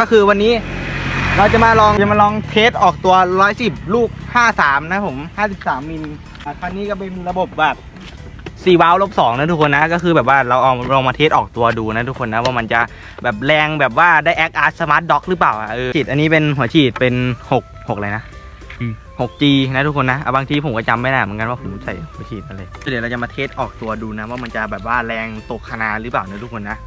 ก็คือวันนี้เราจะมาลองจะมาลองเทสออกตัว 110 ลูก 53 นะผม 53 มิลอะคันนี้ก็เป็นระบบแบบ4วาล์วลบ2นะทุกคนนะก็คือแบบว่าเราเอาลองมาเทสออกตัวดูนะทุกคนนะว่ามันจะแบบแรงแบบว่าได้แอคอาร์สมาร์ทด็อกหรือเปล่าอะเออฉีดอันนี้เป็นหัวฉีดเป็น6 6อะไรนะ 6G นะทุกคนนะเอาบางทีผมก็จำไม่ได้เหมือนกันว่าผมใส่หัวฉีดอะไรเดี๋ยวเราจะมาเทสออกตัวดูนะ ว่ามันจะแบบว่าแรงตกขนาดหรือเปล่านะทุกคนนะ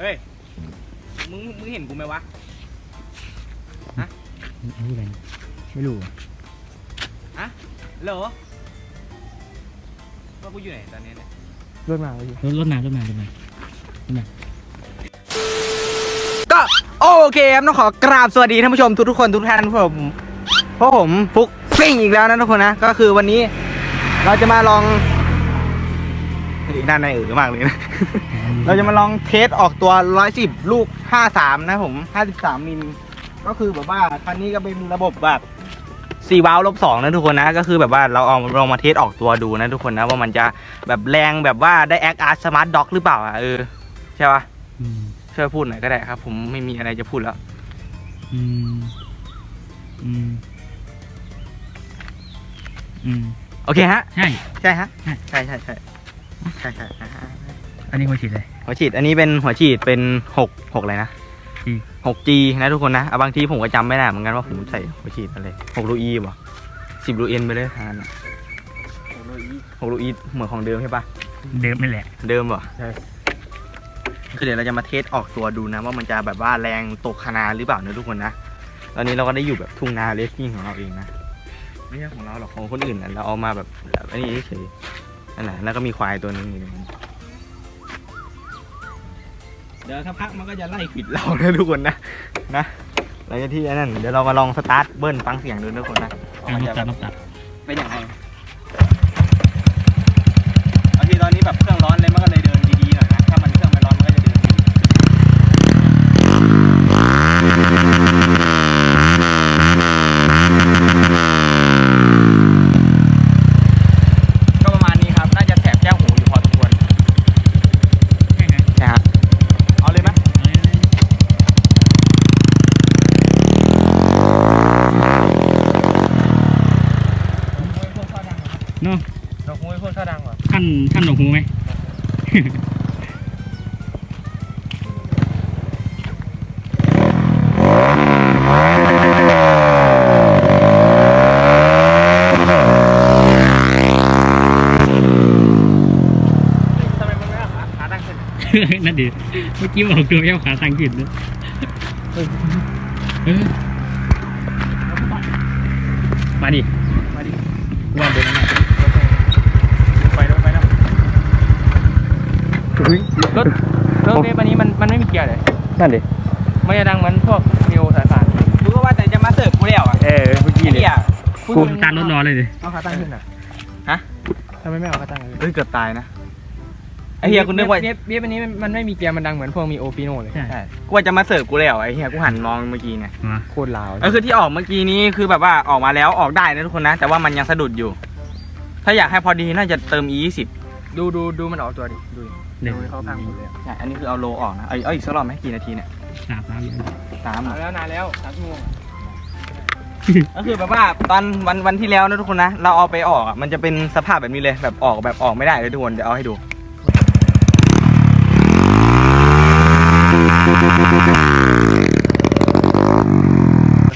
เฮ้ย มึง มึงเห็นกูไหมวะ ไม่รู้อะไรไม่รู้อะเหรอว่ากูอยู่ไหนตอนนี้เนี่ยรถมารถรถมารถมารถมา ก็โอเคครับต้องขอกราบสวัสดีท่านผู้ชมทุกทุกๆคนทุกท่านผมเพราะผมฟุกซิ่งอีกแล้วนะทุกคนนะก็คือวันนี้เราจะมาลองเฮ้ยด้านในเออมากเลยนะ เราจะมาลองเทสออกตัว 110 ลูก 53 นะผม 53มิล ก็คือแบบว่าคันนี้ก็เป็นระบบแบบ4วาล์วลบ2นะทุกคนนะ ก็คือแบบว่าเราเอาลองมาเทสออกตัวดูนะทุกคนนะว่ามันจะแบบแรงแบบว่าได้แอคอาร์สมาร์ทด็อกหรือเปล่าอะเออใช่ปะอืมช่วยพูดหน่อยก็ได้ครับ ผมไม่มีอะไรจะพูดแล้วอืมอืมอืมโอเคฮะ ใช่ ใช่ฮะ ใช่ใช่ใช่ใช่ใช่ใช่อันนี้หัวฉีดเลยหัวฉีด อันนี้เป็นหัวฉีดเป็นหกหกอะไรนะ G หก G นะทุกคนนะเอาบางทีผมก็จำไม่ได้เหมือนกันว่าผมใส่หัวฉีดอะไรหกลูอีบ่สิบลูเอ็นไปเลยทานหกลูอีเหมือนของเดิมใช่ปะเดิมไม่แหละ เดิมบ่ใช่คือเดี๋ยวเราจะมาเทสออกตัวดูนะ ว่ามันจะแบบว่าแรงตกขนาดหรือเปล่านะทุกคนนะตอนนี้เราก็ได้อยู่แบบทุ่งนาเลสกิ้งของเราเองนะไม่ใช่ของเราหรอกของคนอื่นนะเราเอามาแบบแบบอันนี้เฉยนั่นแหละแล้วก็มีควายตัวหนึงอยู่ในนั้น เดี๋ยวถ้าพักมันก็จะไล่ขิดเรานะทุกคนนะนะหลังจากที่อันนั้นเดี๋ยวเรามาลองสตาร์ทเบิ้ลฟังเสียงดูนะทุกคนนะว่าการมันรถจะตัดรถตัดเป็นอย่างไรบางทีตอนนี้แบบเครื่องร้อนเลยมันก็เลยเดินดีๆหน่อยนะถ้ามันเครื่องไม่ร้อนมันก็จะเดินดี ก็ประมาณนี้ครับ น่าจะแสบแก้วหูอยู่พอสมควร ใช่ไหม ใช่ฮะ เอาเลยไหม เนาะ ดอกหูไม่พูดข้าดังเหรอ ท่านท่าน หูไหม ทำไมมันไม่เอาขาขาตั้งขึ้นนั่นดิเมื่อกี้บอกตัวเจ้าขาตังกิดเลยเออมาดิ ว่าเดินหน้า ไปแล้วไปแล้วรถรถ เวฟอันนี้มันมันไม่มีเกียร์เลย นั่นดิ มันจะดังเหมือนพวกนิวสายสานรู้ก็ว่าแต่จะมาเสิร์ฟกูแล้วอะเออเมื่อกี้เลยเกียร์กูตามรถรอเลยดิเอาขาตั้งขึ้นอะฮะทำไมไม่เอาขาตั้งเลยเฮ้ยเกือบตายนะไอเฮียคุณนึกว่าเบียบเบียบอันนี้มันไม่มีเกียร์มันดังเหมือนพวกมีโอฟิโนเลยใช่ใช่กูว่าจะมาเสิร์ฟกูแล้วไอเฮียกูหันมองเมื่อกี้ไงมาโคตรลาวก็คือที่ออกเมื่อกี้นี้คือแบบว่าออกมาแล้วออกได้นะทุกคนนะ แต่ว่ามันยังสะดุดอยู่ ถ้าอยากให้พอดีน่าจะเติม e 2 0ดูดูดูมันออกตัวดิดู ดิเดี๋ยวดูเขาพังหมดเลยอะใช่อันนี้คือเอาโลออกนะ เอาเอาอีกสักรอบไหมกี่นาทีเนี่ยสามน้ำอยู่สามนานแล้วนานแล้วสามชั่วโมงอะก็คือแบบว่าตอนวันวันที่แล้วนะทุกคนนะ เราเอาไปออกอะมันจะเป็นสภาพแบบนี้เลยแบบออกแบบออกไม่ได้เลยทุกคนเดี๋ยวเอาให้ดู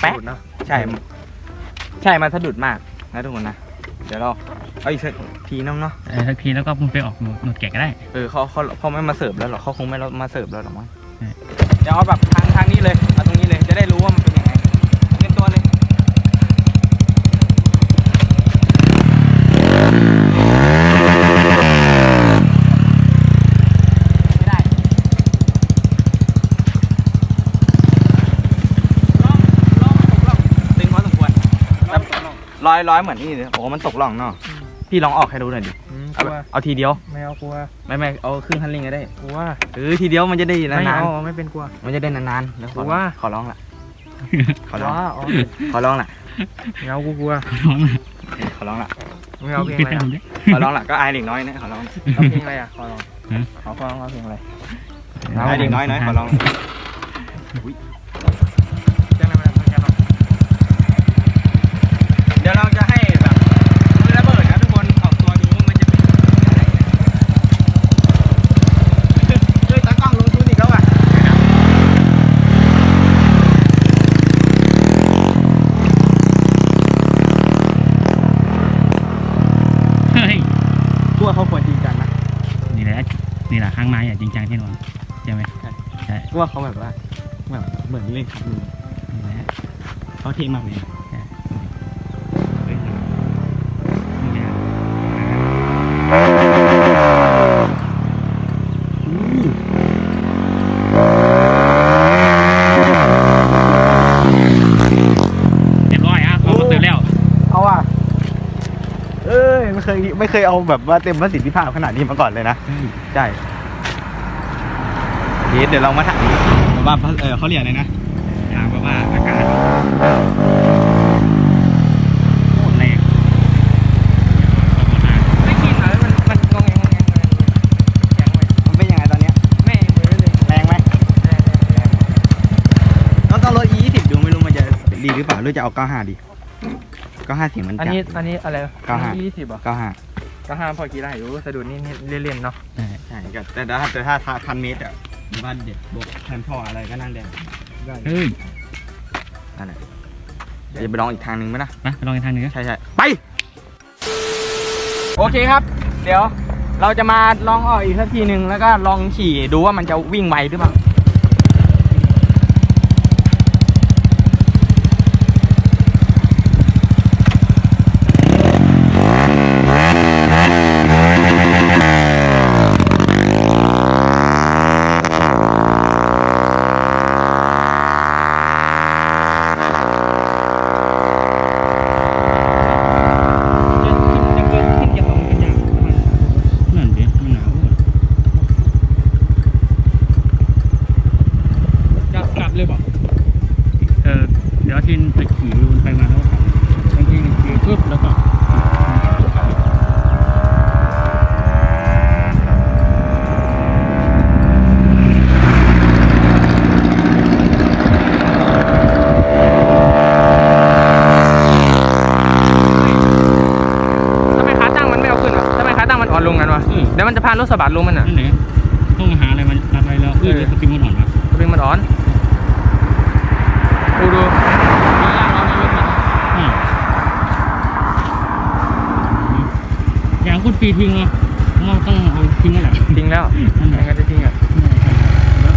แป๊ะสุดเนอะใช่ ใช่มันสะดุดมากนะทุกคนนะ เดี๋ยวเราเอาอีกสัก ทีน้องเนาะเออสักทีแล้วก็มึงไปออกหนวดหนวดแกะก็ได้ เออเขาเขาเขาไม่มาเสิร์ฟแล้วหรอกเขาคงไม่มาเสิร์ฟแล้วหรอกมั้งใช่ เดี๋ยวเอาแบบทางทางนี้เลยเอาตรงนี้เลยจะได้รู้ว่ามันเป็นยังไงเตรียมตัวเลยไม่ได้ลองลองผมลองตึงพอสมควรร้อยร้อยเหมือนนี่เลยโอ้มันตกล่องเนาะ พี่ลองออกให้ดูหน่อยดิอืมกเอาลัวเอาทีเดียวไม่เอากลัวไม่ไม่เอาครึ่งคันเร่งก็ได้กลัวเออทีเดียวมันจะได้ไม่นานเอาไม่เป็นกลัว ๆมันจะได้นานๆแล้วขอว่า ขอร้องละขอร้องว้าอ๋อขอร้องละไม่เอากูกลัวขอร้องละไม่เอาเพลงอะไรอะขอร้องละก็อายเด็กน้อยนะขอร้อง เอาเพลงอะไรอะขอลองฮะขอขอลองเอาเพลงอะไรอายเด็กน้อยน้อยขอร้องแจ้งได้ไหมแจ้งได้ไหมเดี๋ยวเราจะให้แบบมือระเบิดนะทุกคนออกตัวดูว่ามันจะเป็นอะไรนะเฮ้ยตากล้องลงทุนอีกแล้วอะ เฮ้ย กลัวเขาควรจริงจังนะ นี่แหละนี่แหละข้างไม้อะจริงจังแน่นอนใช่ไหม กลัวเขาแบบว่าแบบเหมือนเล่นขับมือนี่แหละเขาเท่มากเลยนะใช่เฮ้ยนี่แหละเรียบร้อยอะเขาก็เติมแล้วเอาอะเอ้ยไม่เคยไม่เคยเอาแบบว่าเต็มประสิทธิภาพขนาดนี้มาก่อนเลยนะเฮ้ยใช่เดี๋ยวเดี๋ยวเรามาถามแบบว่าเออเขาเรียกอะไรนะถามแบบว่าอาการโคตรแรงขอบคุณนะไม่กินเหรอมันมันงงแงงงงแงงเลยแข็งเลยมันเป็นยังไงตอนเนี้ยแม่มือเลยแรงไหมแรงแรงแรงต้องต้องลด E20 ดูไม่รู้มันจะดีหรือเปล่าหรือจะเอา95ดี95เสียงมันอันจัดนี้อันนี้อะไรเก้าห้ายี่สิบอะ95 ก็ห้ามพอกี่ได้อยู่สะดุดนี่นี่เล่นๆเนาะ ใช่ใช่ก็แต่ถ้าแต่ถ้าถ้าพันเมตรอะ บ้านเด็ดบวกแทนพ่ออะไรก็นั่งแดงได้เฮ้ยนั่นแหละเดี๋ยวไปลองอีกทางหนึ่งไหมนะมาไปลองอีกทางหนึ่งนะใช่ใช่ไป โอเคครับ เดี๋ยวเราจะมาลองออกอีกสักทีหนึ่งแล้วก็ลองขี่ดูว่ามันจะวิ่งไวหรือเปล่า เดี๋ยวทินไปขี่รูนไปมาแล้วก็บางทีนี่ขี่ปุ๊บแล้วก็ทำไมขาตั้งมันไม่เอาขึ้นวะทำไมขาตั้งมันอ่อนลงกันวะอืมเดี๋ยวมันจะพานรถสะบัดลงมันอะ นั่นแหละต้องหาอะไรมันรัดไว้แล้วเออเดี๋ยวสปริงมันอ่อนวะ สปริงมันอ่อนดูดู อ่าอย่า งคุณปีทิ้งเนาะเราต้องเอาทิ้งแล้วแหละทิ้งแล้วนั่นแหไม่ละงั้นจะทิ้งอะ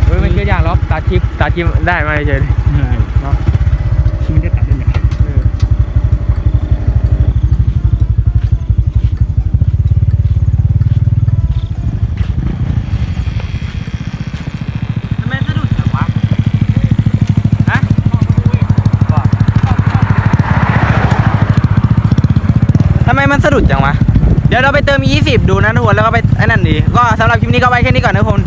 เฮ้ยมันเชื่อยากหรอกตาชิปตาชิปได้มาเฉยใช่เนาะมันจะตัดได้ไหมๆเออทำไมสะดุดจังวะฮะทำไมมันสะดุดจังวะ เดี๋ยวเราไปเติม 20 ดูนะทุกคนแล้วก็ไปไอ้นั่นดีก็สำหรับคลิปนี้ก็ไว้แค่นี้ก่อนนะทุกคน